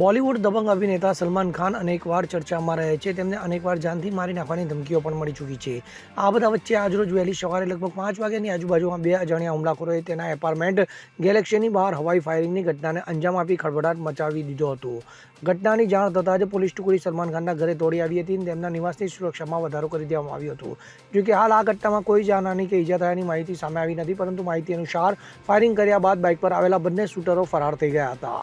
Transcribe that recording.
બોલિવૂડ દબંગ અભિનેતા સલમાન ખાન અનેકવાર ચર્ચામાં રહે છે. તેમને અનેકવાર જાનથી મારી નાખવાની ધમકીઓ પણ મળી ચૂકી છે. આ બધા વચ્ચે આજરોજ વહેલી સવારે લગભગ પાંચ વાગ્યાની આજુબાજુમાં બે અજાણ્યા હુમલાખોરોએ તેના એપાર્ટમેન્ટ ગેલેક્સીની બહાર હવાઈ ફાયરિંગની ઘટનાને અંજામ આપી ખળભળાટ મચાવી દીધો હતો. ઘટનાની જાણ થતાં જ પોલીસ ટુકડી સલમાન ખાનના ઘરે દોડી આવી હતી અને તેમના નિવાસની સુરક્ષામાં વધારો કરી દેવામાં આવ્યો હતો. જો કે હાલ આ ઘટનામાં કોઈ જાનહાની કે ઈજા થયાની માહિતી સામે આવી નથી, પરંતુ માહિતી અનુસાર ફાયરિંગ કર્યા બાદ બાઇક પર આવેલા બંને શૂટરો ફરાર થઈ ગયા હતા.